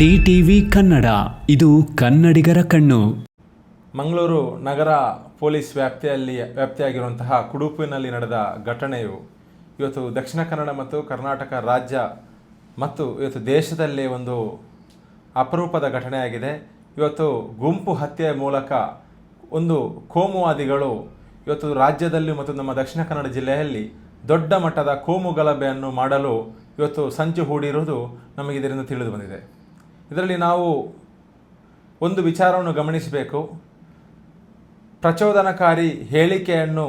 D TV Kannada, ಇದು ಕನ್ನಡಿಗರ ಕಣ್ಣು. ಮಂಗಳೂರು ನಗರ ಪೊಲೀಸ್ ವ್ಯಾಪ್ತಿಯಲ್ಲಿ ವ್ಯಾಪ್ತಿಯಾಗಿರುವಂತಹ ಕುಡುಪಿನಲ್ಲಿ ನಡೆದ ಘಟನೆಯು ಇವತ್ತು ದಕ್ಷಿಣ ಕನ್ನಡ ಮತ್ತು ಕರ್ನಾಟಕ ರಾಜ್ಯ ಮತ್ತು ಇವತ್ತು ದೇಶದಲ್ಲೇ ಒಂದು ಅಪರೂಪದ ಘಟನೆಯಾಗಿದೆ. ಇವತ್ತು ಗುಂಪು ಹತ್ಯೆಯ ಮೂಲಕ ಒಂದು ಕೋಮುವಾದಿಗಳು ಇವತ್ತು ರಾಜ್ಯದಲ್ಲಿ ಮತ್ತು ನಮ್ಮ ದಕ್ಷಿಣ ಕನ್ನಡ ಜಿಲ್ಲೆಯಲ್ಲಿ ದೊಡ್ಡ ಮಟ್ಟದ ಕೋಮು ಗಲಭೆಯನ್ನು ಮಾಡಲು ಇವತ್ತು ಸಂಚು ಹೂಡಿರುವುದು ನಮಗೆ ಇದರಿಂದ ತಿಳಿದು ಬಂದಿದೆ. ಇದರಲ್ಲಿ ನಾವು ಒಂದು ವಿಚಾರವನ್ನು ಗಮನಿಸಬೇಕು. ಪ್ರಚೋದನಕಾರಿ ಹೇಳಿಕೆಯನ್ನು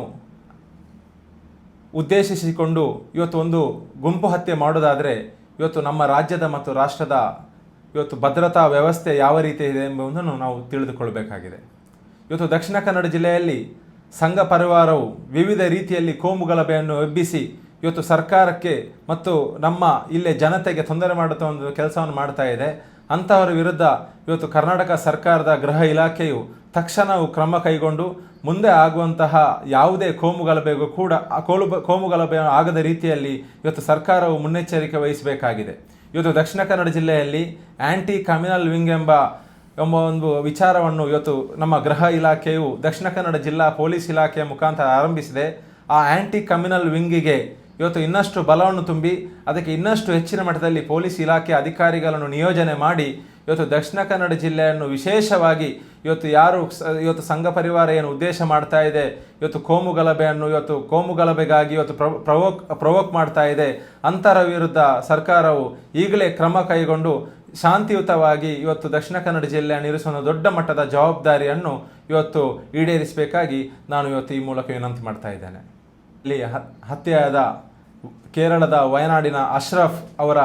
ಉದ್ದೇಶಿಸಿಕೊಂಡು ಇವತ್ತು ಒಂದು ಗುಂಪು ಹತ್ಯೆ ಮಾಡೋದಾದರೆ ಇವತ್ತು ನಮ್ಮ ರಾಜ್ಯದ ಮತ್ತು ರಾಷ್ಟ್ರದ ಇವತ್ತು ಭದ್ರತಾ ವ್ಯವಸ್ಥೆ ಯಾವ ರೀತಿ ಇದೆ ಎಂಬುದನ್ನು ನಾವು ತಿಳಿದುಕೊಳ್ಳಬೇಕಾಗಿದೆ. ಇವತ್ತು ದಕ್ಷಿಣ ಕನ್ನಡ ಜಿಲ್ಲೆಯಲ್ಲಿ ಸಂಘ ಪರಿವಾರವು ವಿವಿಧ ರೀತಿಯಲ್ಲಿ ಕೋಮು ಗಲಭೆಯನ್ನು ಎಬ್ಬಿಸಿ ಇವತ್ತು ಸರ್ಕಾರಕ್ಕೆ ಮತ್ತು ನಮ್ಮ ಇಲ್ಲೇ ಜನತೆಗೆ ತೊಂದರೆ ಮಾಡುತ್ತಾ ಒಂದು ಕೆಲಸವನ್ನು ಮಾಡ್ತಾ ಇದೆ. ಅಂತಹವರ ವಿರುದ್ಧ ಇವತ್ತು ಕರ್ನಾಟಕ ಸರ್ಕಾರದ ಗೃಹ ಇಲಾಖೆಯು ತಕ್ಷಣವು ಕ್ರಮ ಕೈಗೊಂಡು ಮುಂದೆ ಆಗುವಂತಹ ಯಾವುದೇ ಕೋಮುಗಲಭೆಗೂ ಕೂಡ ಆ ಕೋಲು ಕೋಮು ಗಲಭೆ ಆಗದ ರೀತಿಯಲ್ಲಿ ಇವತ್ತು ಸರ್ಕಾರವು ಮುನ್ನೆಚ್ಚರಿಕೆ ವಹಿಸಬೇಕಾಗಿದೆ. ಇವತ್ತು ದಕ್ಷಿಣ ಕನ್ನಡ ಜಿಲ್ಲೆಯಲ್ಲಿ ಆ್ಯಂಟಿ ಕಮ್ಯುನಲ್ ವಿಂಗ್ ಎಂಬ ಎಂಬ ಒಂದು ವಿಚಾರವನ್ನು ಇವತ್ತು ನಮ್ಮ ಗೃಹ ಇಲಾಖೆಯು ದಕ್ಷಿಣ ಕನ್ನಡ ಜಿಲ್ಲಾ ಪೊಲೀಸ್ ಇಲಾಖೆಯ ಮುಖಾಂತರ ಆರಂಭಿಸಿದೆ. ಆ ಆ್ಯಂಟಿ ಕಮ್ಯುನಲ್ ವಿಂಗಿಗೆ ಇವತ್ತು ಇನ್ನಷ್ಟು ಬಲವನ್ನು ತುಂಬಿ, ಅದಕ್ಕೆ ಇನ್ನಷ್ಟು ಹೆಚ್ಚಿನ ಮಟ್ಟದಲ್ಲಿ ಪೊಲೀಸ್ ಇಲಾಖೆ ಅಧಿಕಾರಿಗಳನ್ನು ನಿಯೋಜನೆ ಮಾಡಿ, ಇವತ್ತು ದಕ್ಷಿಣ ಕನ್ನಡ ಜಿಲ್ಲೆಯನ್ನು ವಿಶೇಷವಾಗಿ ಇವತ್ತು ಯಾರು ಇವತ್ತು ಸಂಘ ಪರಿವಾರ ಏನು ಉದ್ದೇಶ ಮಾಡ್ತಾ ಇದೆ, ಇವತ್ತು ಕೋಮು ಗಲಭೆಯನ್ನು ಇವತ್ತು ಕೋಮು ಗಲಭೆಗಾಗಿ ಇವತ್ತು ಪ್ರೊ- ಪ್ರವೋಕ್ ಪ್ರವೋಕ್ ಮಾಡ್ತಾ ಇದೆ, ಅಂತರ ವಿರುದ್ಧ ಸರ್ಕಾರವು ಈಗಲೇ ಕ್ರಮ ಕೈಗೊಂಡು ಶಾಂತಿಯುತವಾಗಿ ಇವತ್ತು ದಕ್ಷಿಣ ಕನ್ನಡ ಜಿಲ್ಲೆಯನ್ನು ಇರಿಸುವ ದೊಡ್ಡ ಮಟ್ಟದ ಜವಾಬ್ದಾರಿಯನ್ನು ಇವತ್ತು ಈಡೇರಿಸಬೇಕಾಗಿ ನಾನು ಇವತ್ತು ಈ ಮೂಲಕ ವಿನಂತಿ ಮಾಡ್ತಾ ಇದ್ದೇನೆ. ಇಲ್ಲಿ ಹತ್ಯೆಯಾದ ಕೇರಳದ ವಯನಾಡಿನ ಅಶ್ರಫ್ ಅವರ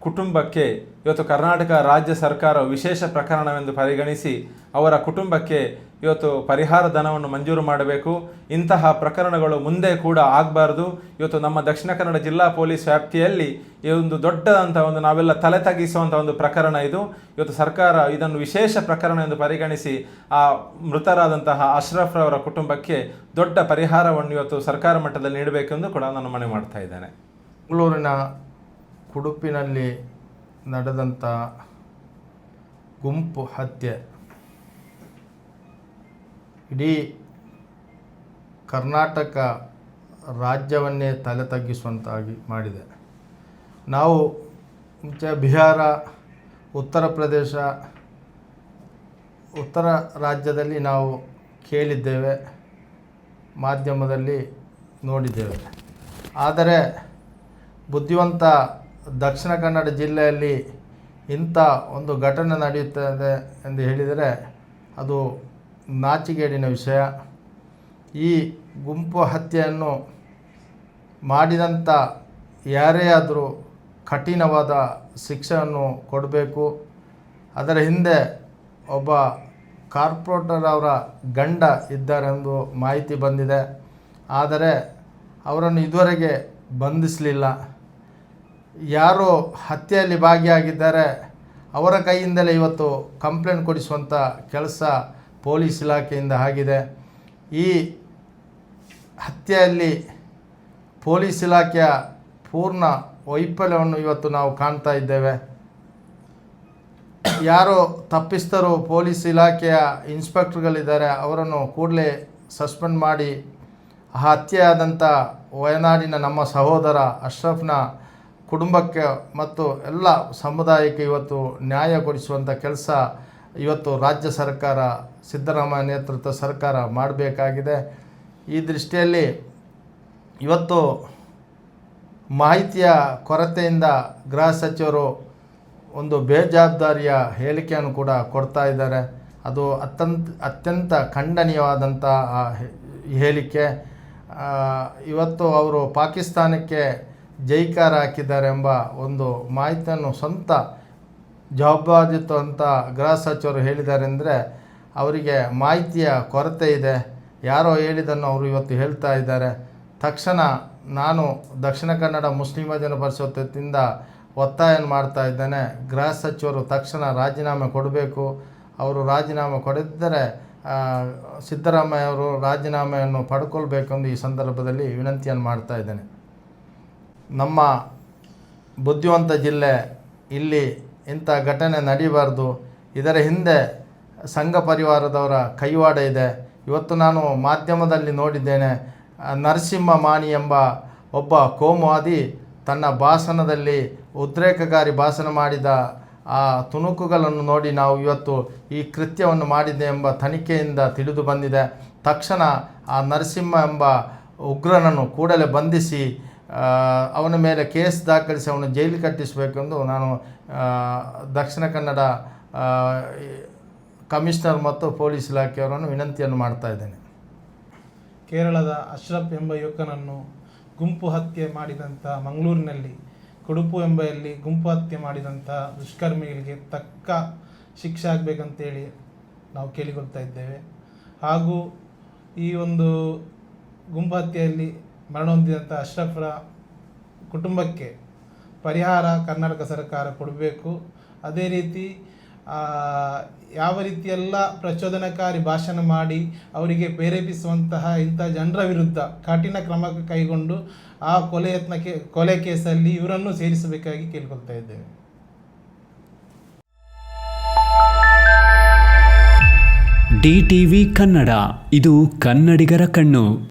ಕುಟುಂಬಕ್ಕೆ ಇವತ್ತು ಕರ್ನಾಟಕ ರಾಜ್ಯ ಸರ್ಕಾರ ವಿಶೇಷ ಪ್ರಕರಣವೆಂದು ಪರಿಗಣಿಸಿ ಅವರ ಕುಟುಂಬಕ್ಕೆ ಇವತ್ತು ಪರಿಹಾರ ಧನವನ್ನು ಮಂಜೂರು ಮಾಡಬೇಕು. ಇಂತಹ ಪ್ರಕರಣಗಳು ಮುಂದೆ ಕೂಡ ಆಗಬಾರ್ದು. ಇವತ್ತು ನಮ್ಮ ದಕ್ಷಿಣ ಕನ್ನಡ ಜಿಲ್ಲಾ ಪೊಲೀಸ್ ವ್ಯಾಪ್ತಿಯಲ್ಲಿ ಈ ಒಂದು ದೊಡ್ಡದಂಥ ಒಂದು ನಾವೆಲ್ಲ ತಲೆ ತಗ್ಗಿಸುವಂಥ ಒಂದು ಪ್ರಕರಣ ಇದು. ಇವತ್ತು ಸರ್ಕಾರ ಇದನ್ನು ವಿಶೇಷ ಪ್ರಕರಣ ಎಂದು ಪರಿಗಣಿಸಿ ಆ ಮೃತರಾದಂತಹ ಅಶ್ರಫ್ ರವರ ಕುಟುಂಬಕ್ಕೆ ದೊಡ್ಡ ಪರಿಹಾರವನ್ನು ಇವತ್ತು ಸರ್ಕಾರ ಮಟ್ಟದಲ್ಲಿ ನೀಡಬೇಕೆಂದು ಕೂಡ ನಾನು ಮನವಿ ಮಾಡ್ತಾ ಇದ್ದೇನೆ. ಬೆಂಗಳೂರಿನ ಕುಡುಪಿನಲ್ಲಿ ನಡೆದಂಥ ಗುಂಪು ಹತ್ಯೆ. ಇಡೀ ಕರ್ನಾಟಕ ರಾಜ್ಯವನ್ನೇ ತಲೆ ತಗ್ಗಿಸುವಂತಾಗಿ ಮಾಡಿದೆ. ನಾವು ಮುಂಚೆ ಬಿಹಾರ, ಉತ್ತರ ಪ್ರದೇಶ, ಉತ್ತರ ರಾಜ್ಯದಲ್ಲಿ ನಾವು ಕೇಳಿದ್ದೇವೆ, ಮಾಧ್ಯಮದಲ್ಲಿ ನೋಡಿದ್ದೇವೆ. ಆದರೆ ಬುದ್ಧಿವಂತ ದಕ್ಷಿಣ ಕನ್ನಡ ಜಿಲ್ಲೆಯಲ್ಲಿ ಇಂಥ ಒಂದು ಘಟನೆ ನಡೆಯುತ್ತದೆ ಎಂದು ಹೇಳಿದರೆ ಅದು ನಾಚಿಗೇಡಿನ ವಿಷಯ. ಈ ಗುಂಪು ಹತ್ಯೆಯನ್ನು ಮಾಡಿದಂಥ ಯಾರೇ ಆದರೂ ಕಠಿಣವಾದ ಶಿಕ್ಷೆಯನ್ನು ಕೊಡಬೇಕು. ಅದರ ಹಿಂದೆ ಒಬ್ಬ ಕಾರ್ಪೊರೇಟರ್ ಅವರ ಗಂಡ ಇದ್ದಾರೆಂದು ಮಾಹಿತಿ ಬಂದಿದೆ. ಆದರೆ ಅವರನ್ನು ಇದುವರೆಗೆ ಬಂಧಿಸಲಿಲ್ಲ. ಯಾರು ಹತ್ಯೆಯಲ್ಲಿ ಭಾಗಿಯಾಗಿದ್ದಾರೆ, ಅವರ ಕೈಯಿಂದಲೇ ಇವತ್ತು ಕಂಪ್ಲೇಂಟ್ ಕೊಡಿಸುವಂಥ ಕೆಲಸ ಪೊಲೀಸ್ ಇಲಾಖೆಯಿಂದ ಆಗಿದೆ. ಈ ಹತ್ಯೆಯಲ್ಲಿ ಪೊಲೀಸ್ ಇಲಾಖೆಯ ಪೂರ್ಣ ವೈಫಲ್ಯವನ್ನು ಇವತ್ತು ನಾವು ಕಾಣ್ತಾ ಇದ್ದೇವೆ. ಯಾರು ತಪ್ಪಿಸ್ತರು ಪೊಲೀಸ್ ಇಲಾಖೆಯ ಇನ್ಸ್ಪೆಕ್ಟರ್ಗಳಿದ್ದಾರೆ, ಅವರನ್ನು ಕೂಡಲೇ ಸಸ್ಪೆಂಡ್ ಮಾಡಿ ಆ ಹತ್ಯೆಯಾದಂಥ ವಯನಾಡಿನ ನಮ್ಮ ಸಹೋದರ ಅಶ್ರಫ್ನ ಕುಟುಂಬಕ್ಕೆ ಮತ್ತು ಎಲ್ಲ ಸಮುದಾಯಕ್ಕೆ ಇವತ್ತು ನ್ಯಾಯ ಕೊಡಿಸುವಂಥ ಕೆಲಸ ಇವತ್ತು ರಾಜ್ಯ ಸರ್ಕಾರ, ಸಿದ್ದರಾಮಯ್ಯ ನೇತೃತ್ವ ಸರ್ಕಾರ ಮಾಡಬೇಕಾಗಿದೆ. ಈ ದೃಷ್ಟಿಯಲ್ಲಿ ಇವತ್ತು ಮಾಹಿತಿಯ ಕೊರತೆಯಿಂದ ಗೃಹ ಸಚಿವರು ಒಂದು ಬೇಜವಾಬ್ದಾರಿಯ ಹೇಳಿಕೆಯನ್ನು ಕೂಡ ಕೊಡ್ತಾ ಇದ್ದಾರೆ. ಅದು ಅತ್ಯಂತ ಅತ್ಯಂತ ಖಂಡನೀಯವಾದಂಥ ಹೇಳಿಕೆ. ಇವತ್ತು ಅವರು ಪಾಕಿಸ್ತಾನಕ್ಕೆ ಜೈಕಾರ ಹಾಕಿದ್ದಾರೆ ಎಂಬ ಒಂದು ಮಾಹಿತಿಯನ್ನು ಸ್ವಂತ ಜವಾಬ್ದಾರಿಯುತ ಅಂತ ಗೃಹ ಸಚಿವರು ಹೇಳಿದ್ದಾರೆ ಅಂದರೆ ಅವರಿಗೆ ಮಾಹಿತಿಯ ಕೊರತೆ ಇದೆ. ಯಾರೋ ಹೇಳಿದ್ದನ್ನು ಅವರು ಇವತ್ತು ಹೇಳ್ತಾ ಇದ್ದಾರೆ. ತಕ್ಷಣ ನಾನು ದಕ್ಷಿಣ ಕನ್ನಡ ಮುಸ್ಲಿಮ ಜನ ಪರಿಷತ್ತಿಂದ ಒತ್ತಾಯವನ್ನು ಮಾಡ್ತಾ ಇದ್ದೇನೆ. ಗೃಹ ಸಚಿವರು ತಕ್ಷಣ ರಾಜೀನಾಮೆ ಕೊಡಬೇಕು. ಅವರು ರಾಜೀನಾಮೆ ಕೊಡದಿದ್ದರೆ ಸಿದ್ದರಾಮಯ್ಯ ಅವರು ರಾಜೀನಾಮೆಯನ್ನು ಪಡ್ಕೊಳ್ಬೇಕೆಂದು ಈ ಸಂದರ್ಭದಲ್ಲಿ ವಿನಂತಿಯನ್ನು ಮಾಡ್ತಾ ಇದ್ದೇನೆ. ನಮ್ಮ ಬುದ್ಧಿವಂತ ಜಿಲ್ಲೆ ಇಲ್ಲಿ ಇಂಥ ಘಟನೆ ನಡೀಬಾರ್ದು. ಇದರ ಹಿಂದೆ ಸಂಘ ಪರಿವಾರದವರ ಕೈವಾಡ ಇದೆ. ಇವತ್ತು ನಾನು ಮಾಧ್ಯಮದಲ್ಲಿ ನೋಡಿದ್ದೇನೆ, ನರಸಿಂಹ ಮಾಣಿ ಎಂಬ ಒಬ್ಬ ಕೋಮುವಾದಿ ತನ್ನ ಭಾಷಣದಲ್ಲಿ ಉದ್ರೇಕಕಾರಿ ಭಾಷಣ ಮಾಡಿದ ಆ ತುಣುಕುಗಳನ್ನು ನೋಡಿ ನಾವು ಇವತ್ತು ಈ ಕೃತ್ಯವನ್ನು ಮಾಡಿದೆ ಎಂಬ ತನಿಖೆಯಿಂದ ತಿಳಿದು ಬಂದಿದೆ. ತಕ್ಷಣ ಆ ನರಸಿಂಹ ಎಂಬ ಉಗ್ರನನ್ನು ಕೂಡಲೇ ಬಂಧಿಸಿ ಅವನ ಮೇಲೆ ಕೇಸ್ ದಾಖಲಿಸಿ ಅವನ ಜೈಲು ಕಟ್ಟಿಸಬೇಕೆಂದು ನಾನು ದಕ್ಷಿಣ ಕನ್ನಡ ಕಮಿಷನರ್ ಮತ್ತು ಪೊಲೀಸ್ ಇಲಾಖೆಯವರನ್ನು ವಿನಂತಿಯನ್ನು ಮಾಡ್ತಾ ಇದ್ದೇನೆ. ಕೇರಳದ ಅಶ್ರಫ್ ಎಂಬ ಯುವಕನನ್ನು ಗುಂಪು ಹತ್ಯೆ ಮಾಡಿದಂಥ ಮಂಗಳೂರಿನಲ್ಲಿ, ಕುಡುಪು ಎಂಬಲ್ಲಿ ಗುಂಪು ಹತ್ಯೆ ಮಾಡಿದಂಥ ದುಷ್ಕರ್ಮಿಗಳಿಗೆ ತಕ್ಕ ಶಿಕ್ಷೆ ಆಗಬೇಕಂತೇಳಿ ನಾವು ಕೇಳಿಕೊಳ್ತಾ ಇದ್ದೇವೆ. ಹಾಗೂ ಈ ಒಂದು ಗುಂಪು ಹತ್ಯೆಯಲ್ಲಿ ಮರಣ ಹೊಂದಿದಂಥ ಅಶ್ರಫ್ರ ಕುಟುಂಬಕ್ಕೆ ಪರಿಹಾರ ಕರ್ನಾಟಕ ಸರ್ಕಾರ ಕೊಡಬೇಕು. ಅದೇ ರೀತಿ ಯಾವ ರೀತಿಯೆಲ್ಲ ಪ್ರಚೋದನಕಾರಿ ಭಾಷಣ ಮಾಡಿ ಅವರಿಗೆ ಪ್ರೇರೇಪಿಸುವಂತಹ ಇಂಥ ಜನರ ವಿರುದ್ಧ ಕಠಿಣ ಕ್ರಮ ಕೈಗೊಂಡು ಆ ಕೊಲೆ ಯತ್ನಕ್ಕೆ, ಕೊಲೆ ಕೇಸಲ್ಲಿ ಇವರನ್ನು ಸೇರಿಸಬೇಕಾಗಿ ಕೇಳ್ಕೊಳ್ತಾ ಇದ್ದೇವೆ. ಡಿ ಟಿವಿ ಕನ್ನಡ, ಇದು ಕನ್ನಡಿಗರ ಕಣ್ಣು.